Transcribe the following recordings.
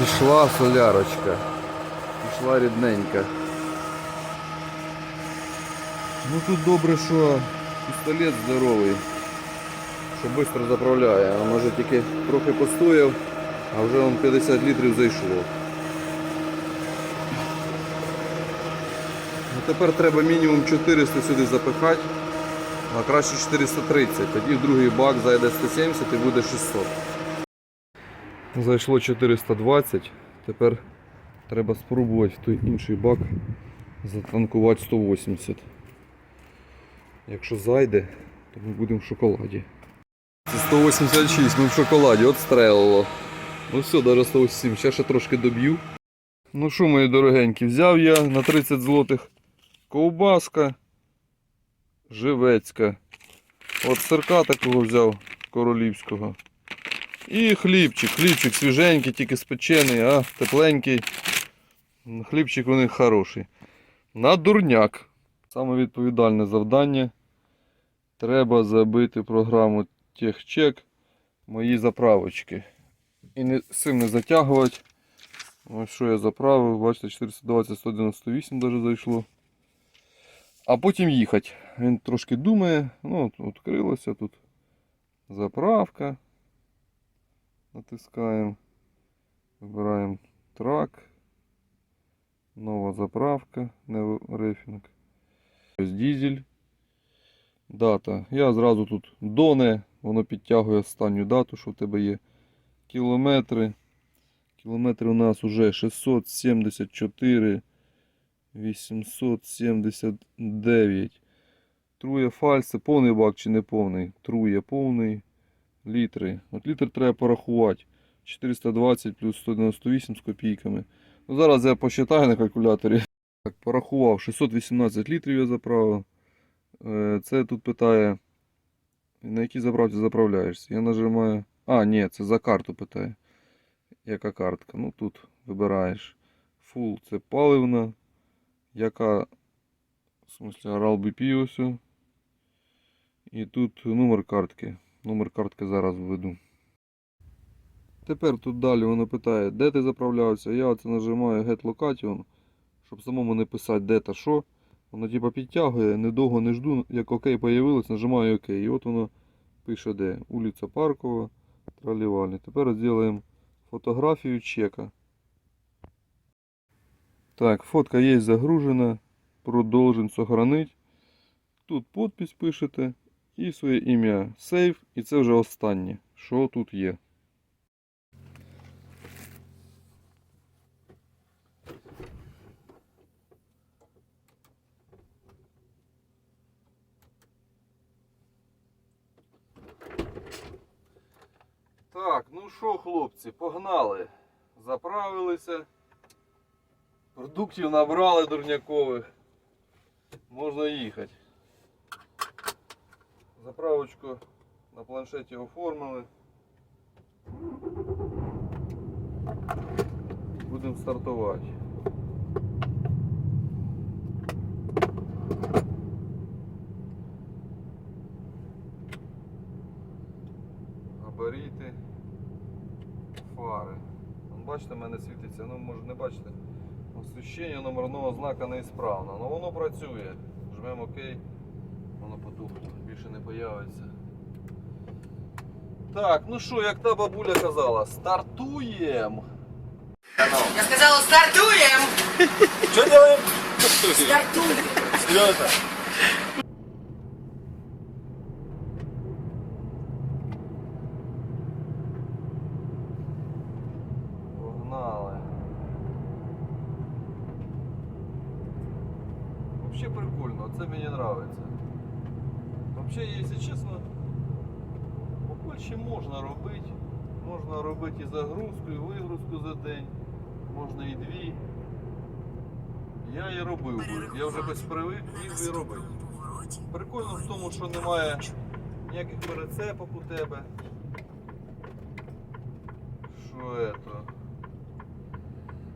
Пішла солярочка. Пішла рідненька. Ну тут добре, що пістолет здоровий. Що швидко заправляє. А може тільки трохи постояв, а вже он 50 літрів зайшло. Ну, тепер треба мінімум 400 сюди запихати, а краще 430. Тоді в другий бак зайде 170 і буде 600. Зайшло 420, тепер треба спробувати в той інший бак затанкувати 180. Якщо зайде, то ми будемо в шоколаді. Це 186, ми в шоколаді, от стрелило. Ну все, навіть 187, ще ще трошки доб'ю. Ну що, мої дорогенькі, взяв я на 30 злотих ковбаска живецька. От сирка такого взяв королівського. І хлібчик, хлібчик свіженький, тільки спечений, а тепленький. Хлібчик у них хороший. На дурняк. Саме відповідальне завдання. Треба забити програму техчек мої заправочки. І не сильно затягувати. Ось що я заправив, бачите, 420-198 даже зайшло. А потім їхати. Він трошки думає, ну, відкрилося тут заправка. Натискаємо. Вибираємо трак. Нова заправка, не рефінг. Ось дізель. Дата. Я зразу тут доне, воно підтягує останню дату, що в тебе є. Кілометри. Кілометри у нас уже 674 879. Трує фальс, це повний бак чи не повний? Трує повний. Літри. От літр треба порахувати. 420 плюс 198 з копійками. Ну, зараз я посчитаю на калькуляторі. Так, порахував. 618 літрів я заправив. Е, Це тут питає, на якій заправці заправляєшся. Я нажимаю. А, ні, це за карту питає. Яка картка? Ну тут вибираєш. Full це паливна. Яка, в смысле, Aral BP ось. І тут номер картки. Номер картки зараз введу. Тепер тут далі воно питає, де ти заправлявся. Я оце нажимаю Get Location, щоб самому не писати де та що. Воно типа підтягує, недовго не жду, як ОК появилось, нажимаю ОК. І от воно пише де. Улиця Паркова, Тралівальний. Тепер зробимо фотографію чека. Так, фотка є загружена. Продовжен сохранить. Тут подпись пишете і своє ім'я Save. І це вже останнє, що тут є. Так, ну що, хлопці, погнали. Заправилися. Продуктів набрали дурнякових. Можна їхати. Заправочку на планшеті оформили. Будемо стартувати. Габаріти, фари. Вон, бачите, в мене світиться, ну може не бачите. Освіщення номерного знака неісправно. Ну воно працює. Жмемо ОК, воно потухло, більше не появиться. Так, ну що, як та бабуля казала, стартуємо! Я сказала, стартуємо! Що делаем? Стартуємо! Серьезно? Погнали. Вообще прикольно, це мені нравится. Вообще, чесно, по Польщі можна робити. Можна робити і загрузку, і вигрузку за день. Можна і дві. Я і робив би. Я вже якось привик, міг і робити. Прикольно в тому, що немає ніяких перецепок у тебе. Що это?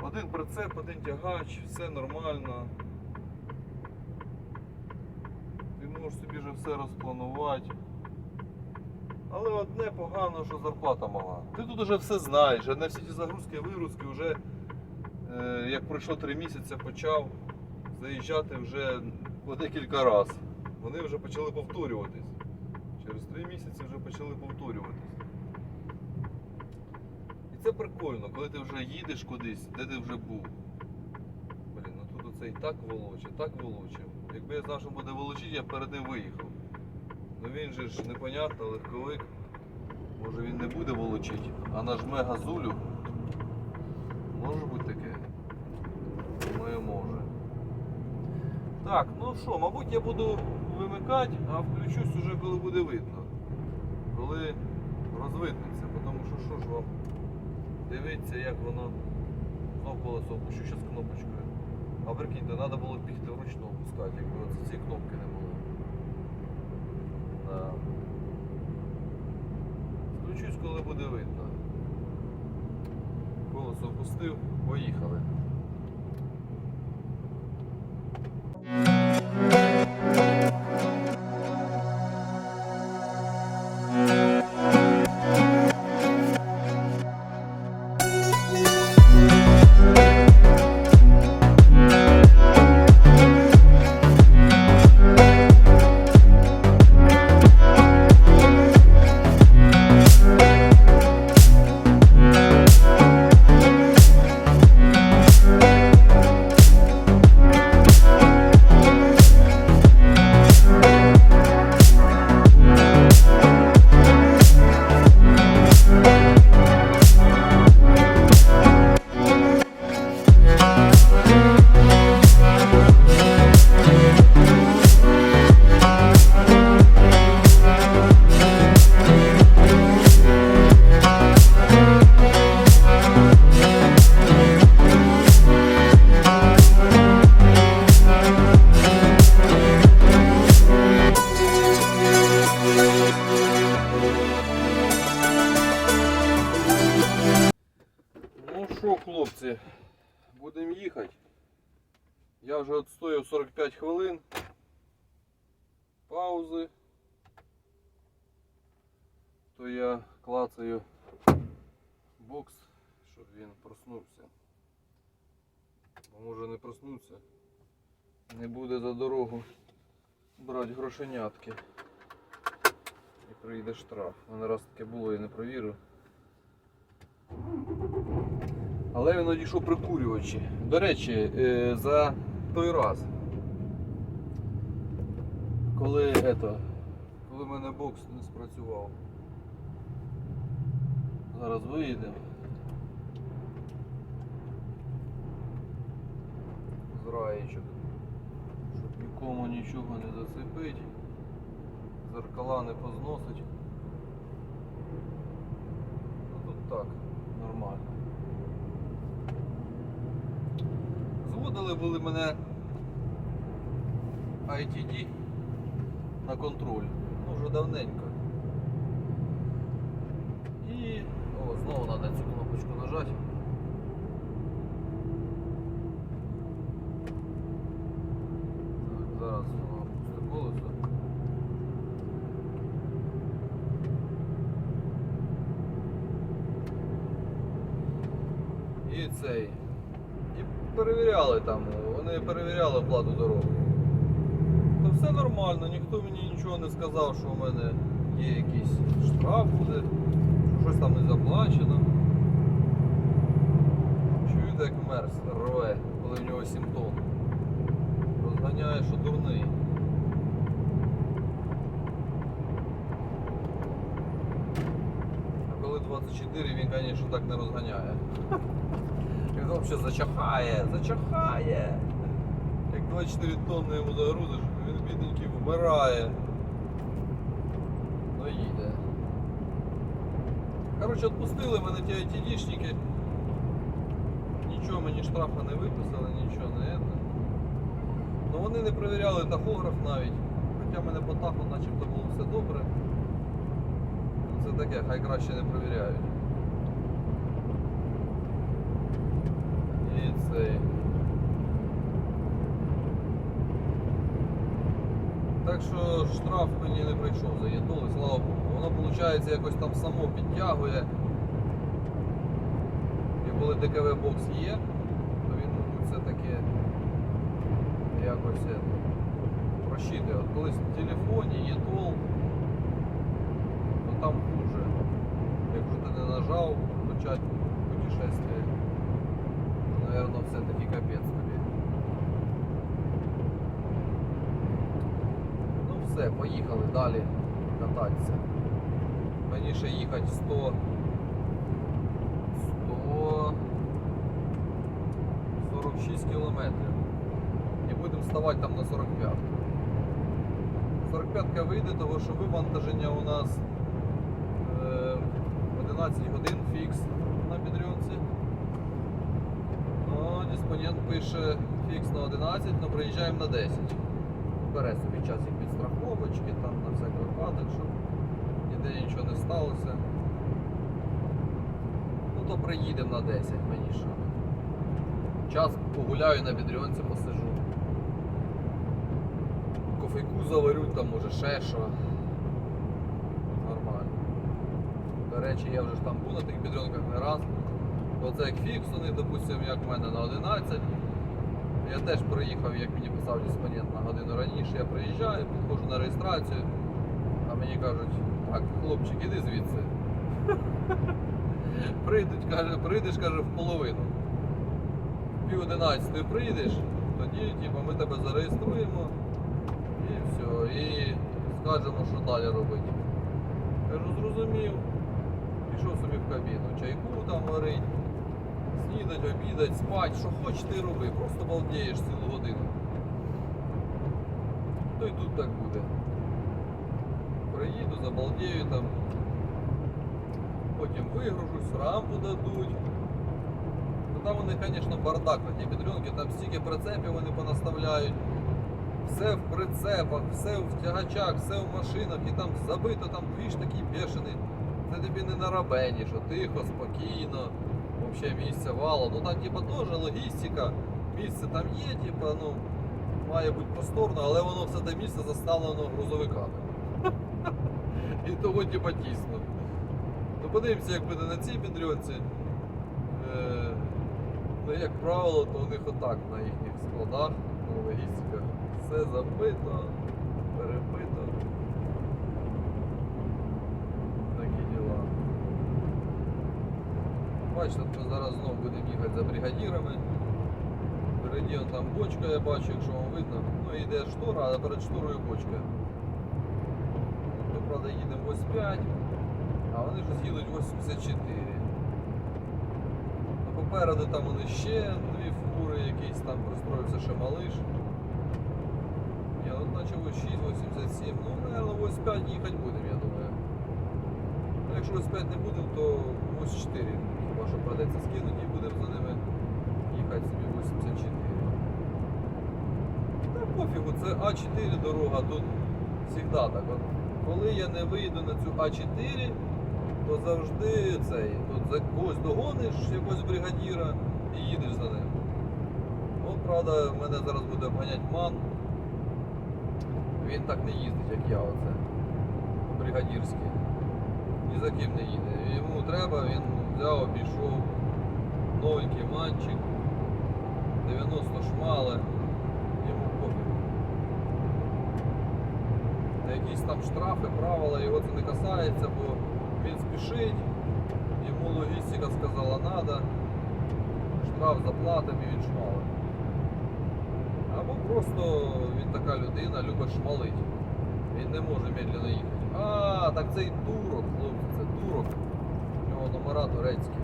Один прицеп, один тягач, все нормально. Ти можеш собі вже все розпланувати. Але одне погано, що зарплата мала. Ти тут вже все знаєш, на всі ті загрузки, вигрузки вже, е, як пройшло три місяці, почав заїжджати вже по декілька разів. Вони вже почали повторюватись. Через три місяці вже почали повторюватись. І це прикольно, коли ти вже їдеш кудись, де ти вже був. Блін, ну тут оце і так волоче, так волоче. Якби я знав, що буде волочити, я б перед ним виїхав. Ну він же ж непонятно, легковик. Може він не буде волочити, а нажме газулю. Може бути таке. Думаю, може. Так, ну що, мабуть, я буду вимикати, а включусь уже коли буде видно. Коли розвиднеться, тому що що ж вам дивиться, як воно колесо опущу зараз кнопочкою. А прикиньте, треба було бігти вручну опускати, якби от ці кнопки не було. Да. Включусь, коли буде видно. Колесо опустив, поїхали. Може не буде за дорогу брати грошенятки. І прийде штраф. У мене раз таке було, я не провірив. Але він одійшов прикурювачі. До речі, е, за той раз, коли ето, коли в мене бокс не спрацював. Зараз виїдемо. З раєчок. Щоб нікому нічого не зацепить. Зеркала не позносить. Ну тут так, нормально. Зводили були мене ITD на контроль. Ну, вже давненько. І... О, знову треба цю кнопочку нажати. Так, зараз воно опусти колесо. І цей. І перевіряли там, вони оплату дороги. То все нормально, ніхто мені нічого не сказав, що у мене є якийсь штраф буде, що щось там не заплачено. Чуєте, як мерз рве, коли в нього 7 тонн. Розганяє, що дурний. А коли 24, він, звісно, так не розганяє. Він взагалі зачахає, зачахає. Як 24 тонни йому загрузиш, він бідненький вмирає. Ну їде. Коротше, відпустили мене ті айтішники. Нічого мені штрафа не виписали, нічого не це. Ну вони не перевіряли тахограф навіть. Хоча мене по таху начебто було все добре. Ну, Це таке, хай краще не перевіряють. І цей. Так що штраф мені не прийшов за єдол, і слава Богу. Воно виходить якось там само підтягує. І коли ДКВ бокс є, то він все-таки якось е, прощитує. От колись в телефоні єдол, то там хуже. Якщо ти не нажав почати путешествие, то, наверное, все-таки капець тобі. Ну все, поїхали далі кататися. Мені ще їхати 100. 146 кілометрів. І будемо ставати там на 45. 45-ка вийде, того що вивантаження у нас е, 11 годин фікс на підрюнці. Ну, диспонент пише фікс на 11, але приїжджаємо на 10. Бере собі час і підстраховочки, там на всякий випадок, щоб ніде нічого не сталося. Ну то приїдемо на 10 мені що. Час погуляю на бідріонці, посижу. Кофейку заварю, там може ще що. Нормально. До речі, я вже ж там був на тих бідріонках не раз. Оце як фікс, допустимо, як в мене на 11. Я теж приїхав, як мені писав диспонент на годину раніше, я приїжджаю, підходжу на реєстрацію, а мені кажуть, так, хлопчик, іди звідси. Прийдуть, каже, прийдеш, каже, в половину. Пів одинадцятої прийдеш, тоді типу, ми тебе зареєструємо і все. І скажемо, що далі робити. Кажу, зрозумів. Пішов собі в кабіну, чайку там варить, снідать, обідать, спать, що хоч ти роби, просто балдієш цілу годину. То й тут так буде. Приїду, забалдію там, потім вигружусь, рампу дадуть. Там вони, звісно, бардак на ті підрюнки, там стільки прицепів вони понаставляють. Все в прицепах, все в тягачах, все в машинах і там забито, там двіж такий бешений. Це тобі не на рабені, що тихо, спокійно, взагалі місця вало. Ну там типа теж логістика, місце там є, типа, ну, має бути просторно, але воно все те місце заставлено грузовиками. І того типа тісно. Ну подивимося, як буде на цій підрьонці. Е, ну, як правило, то у них отак на їхніх складах, на логістиках. Все забито, Бачите, от ми зараз знову будемо їхати за бригадірами. Впереді там бочка, я бачу, якщо вам видно. Ну йде штора, а перед шторою бочка. Ми, правда, їдемо 85, а вони щось їдуть 84. Ну, попереду там вони ще дві фури, якийсь там пристроївся ще малиш. Ну наче 86, 87. Ну, наверное, 85 їхати будемо, я думаю. Ну, якщо 85 не будемо, то 84. Що придеться скинути і будемо за ними їхати собі 84. Та пофігу, це А4 дорога, тут завжди так. От, коли я не вийду на цю А4, то завжди цей, тут когось догониш, якогось бригадіра і їдеш за ним. От, правда, мене зараз буде обганяти ман. Він так не їздить, як я оце. Бригадірський. Ні за ким не їде. Йому треба, він взяв, обійшов. Новенький манчик. 90 шмали. Йому пофіг. На якісь там штрафи, правила, його це не касається, бо він спішить, йому логістика сказала надо, штраф заплатимо і він шмалить. Або просто він така людина, любить шмалить. Він не може медленно їхати. А, так це і турок, хлопці, це турок. Нього турецькі.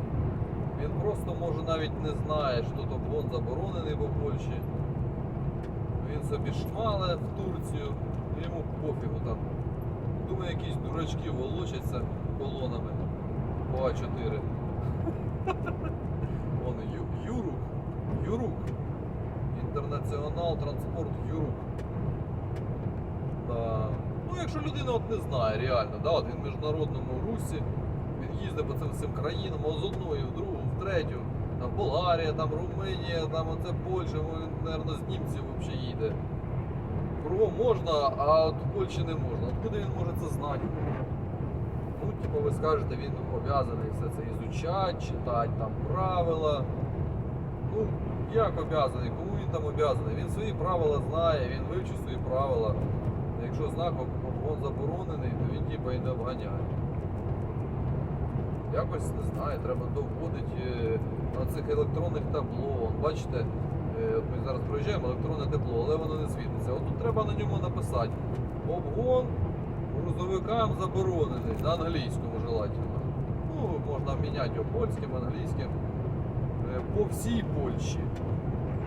Він просто може навіть не знає, що тут обгон заборонений по Польщі. Він собі шмале в Турцію, йому пофігу там. Думаю, якісь дурачки волочаться колонами по А4. Вон Юрук. Юрук. Інтернаціонал транспорт Юрук. Да. Ну, якщо людина от не знає реально, да, от він в міжнародному русі, він їздить по цим всім країнам, з одної, в другу, в третю. Там Болгарія, там Румунія, там оце Польща, він, мабуть, з німців взагалі їде. кругом можна, а от Польщі не можна. Откуда він може це знати? Ну, типу, ви скажете, він обов'язаний все це ізучати, читати там правила. Ну, як обов'язаний? Кому він там обов'язаний? Він свої правила знає, він вивчив свої правила. Якщо знак обгон заборонений, то він типу і обганяє. Якось не знаю, треба доводити е, на цих електронних табло. Бачите, е, ми зараз проїжджаємо електронне табло, але воно не світиться. От треба на ньому написати. Обгон грузовикам заборонений на англійському желательно. Ну, можна міняти його польським, англійським. Е, По всій Польщі.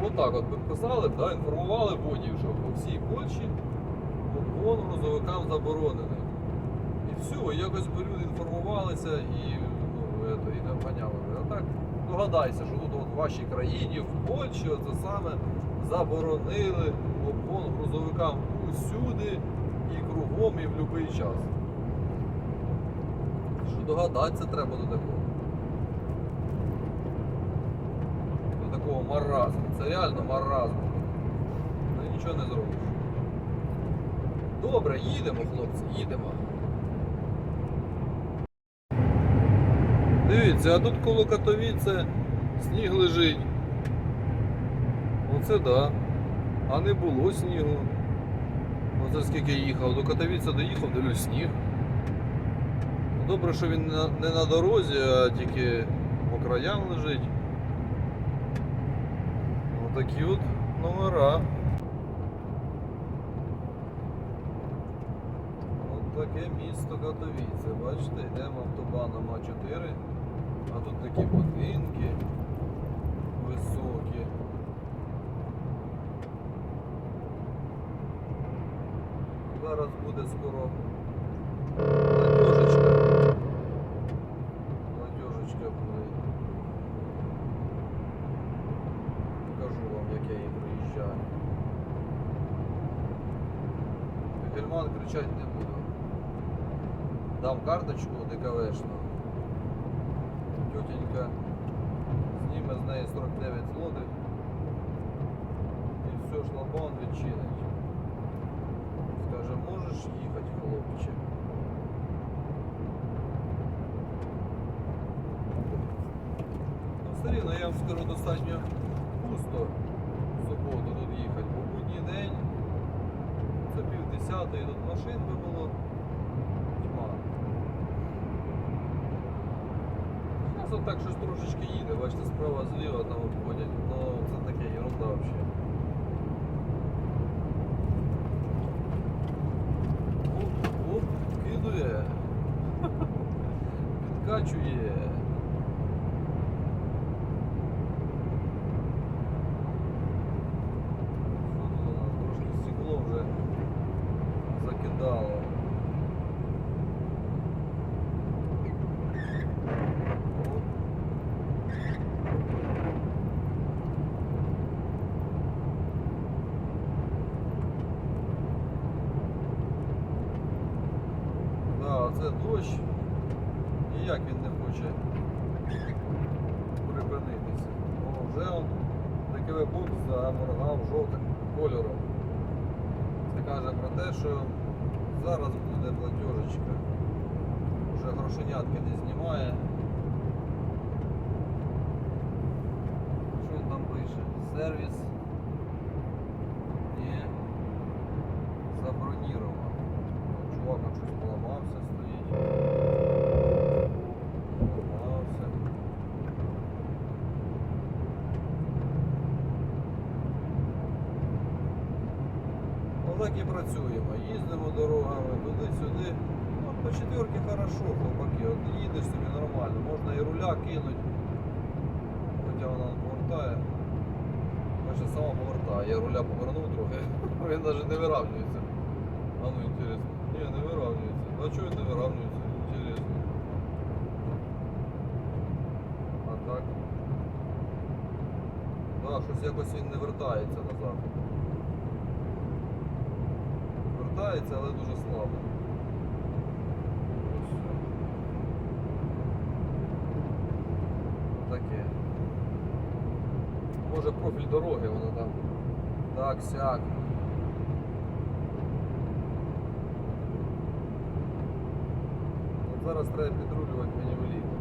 Отак от писали, да, інформували водіїв, що по всій Польщі обгон грузовикам заборонений. І все, якось люди інформувалися і, ну, ето, і не обганяли. би. А так догадайся, що тут от в вашій країні, в Польщі, це саме заборонили обгон грузовикам усюди і кругом, і в будь-який час. Що догадатися треба до такого. До такого маразму. Це реально маразм. Ну нічого не зробиш. Добре, їдемо, хлопці, їдемо. Дивіться, а тут коло Катовіце сніг лежить. Оце да. А не було снігу. Оце скільки їхав. До Катовіця доїхав, дивлюсь сніг. Добре, що він не на дорозі, а тільки по краям лежить. Отакі от номера. Таке місто Катовіце. Бачите, йдемо автобаном А4, а тут такі будинки високі. Зараз буде скоро. Платежечка буде. Покажу вам, як я її проїжджаю. Гельман кричати не буду. Дам карточку ДКВшну. Тетенька зніме з неї 49 злотих. І все, шлагбаун відчинить. Скаже, можеш їхати, хлопче. Ну все рівно я вам скажу достатньо пусто в суботу тут їхати, бо будній день це пів десятої тут машин би було Зараз отак щось трошечки їде, бачите, справа зліва там обходять, ну це таке ерунда взагалі. Оп, оп, кидує. Підкачує. Дощ. Ніяк він не хоче припинитися. О, вже он ДКВ бокс заморгав жовтим кольором. Це каже про те, що зараз буде платежечка. Вже грошенятки не знімає. Що він там пише? Сервіс. Ні. Забронировано. Чувак он щось поламався, стоїть. Поламався. Отак і працюємо. Їздимо дорогами туди-сюди. От по четверки хорошо, хлопаки. От їдеш собі нормально, можна і руля кинуть. Хоча вона не повертає. Бачите, сама повертає. Я руля повернув трохи. Він навіть не виравнюється. А ну інтересно. Ні, не виравнюється. А чого він не виравнюється? Інтересно. А так. Да, щось якось він не вертається назад включається, але дуже слабо. Таке. Може профіль дороги, вона там так сяк. Зараз треба підрулювати мені вліво.